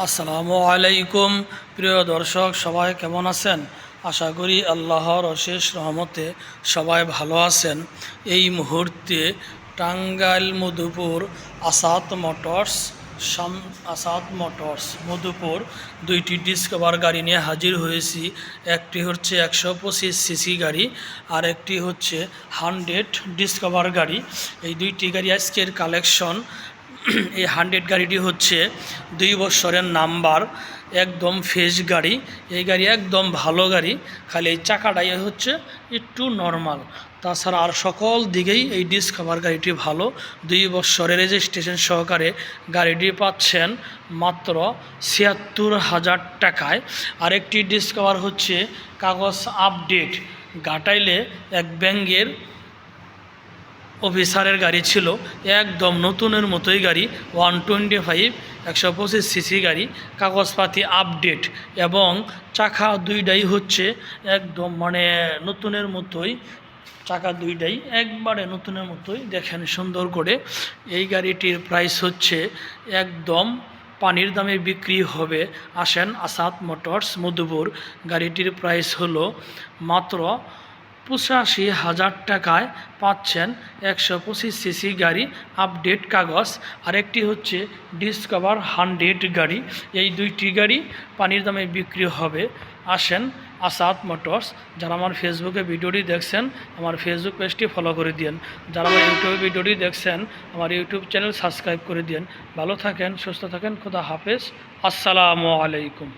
আসসালামু আলাইকুম, প্রিয় দর্শক, সবাই কেমন আছেন? আশা করি আল্লাহর অশেষ রহমতে সবাই ভালো আছেন। এই মুহূর্তে টাঙ্গাইল মধুপুর আসাদ মোটরস সাম, আসাদ মোটরস মধুপুর দুইটি ডিসকভার গাড়ি নিয়ে হাজির হয়েছি। একটি হচ্ছে একশো পঁচিশ সিসি গাড়ি আর একটি হচ্ছে হান্ড্রেড ডিসকভার গাড়ি। এই দুইটি গাড়ি আজকের কালেকশন। এই হান্ড্রেড গাড়িটি হচ্ছে দুই বছরের নাম্বার, একদম ফ্রেশ গাড়ি। এই গাড়ি একদম ভালো গাড়ি, খালি এই চাকাটাই হচ্ছে একটু নর্মাল তাছাড়া আর সকল দিকেই এই ডিসকভার গাড়িটি ভালো। দুই বছরের রেজিস্ট্রেশন সহকারে গাড়িটি পাচ্ছেন মাত্র ছিয়াত্তর হাজার টাকায়। আরেকটি ডিসকভার হচ্ছে কাগজ আপডেট গাটাইলে এক ব্যাঙ্গের অফিসারের গাড়ি ছিল, একদম নতুনের মতোই গাড়ি, ওয়ান টোয়েন্টি ফাইভ, একশো পঁচিশ সিসি গাড়ি, কাগজপাতি আপডেট এবং চাকা দুইটাই হচ্ছে একদম মানে নতুনের মতোই, চাকা দুইটাই একবারে নতুনের মতোই, দেখেন সুন্দর করে। এই গাড়িটির প্রাইস হচ্ছে একদম পানির দামে বিক্রি হবে, আসেন আসাদ মোটরস মধুপুর। গাড়িটির প্রাইস হলো মাত্র পঁচাশি হাজার টাকায় পাচ্ছেন একশো পঁচিশ সিসি গাড়ি আপডেট কাগজ। আরেকটি হচ্ছে ডিসকভার হান্ড্রেড গাড়ি। এই দুইটি গাড়ি পানির দামে বিক্রি হবে। আসেন আসাদ মোটরস, যারা আমার ফেসবুকে ভিডিওটি দেখছেন, আমার ফেসবুক পেজটি ফলো করে দিন যারা আমার ইউটিউবে ভিডিওটি দেখছেন, আমার ইউটিউব চ্যানেল সাবস্ক্রাইব করে দিন ভালো থাকেন, সুস্থ থাকেন, খোদা হাফেজ। আসসালামু আলাইকুম।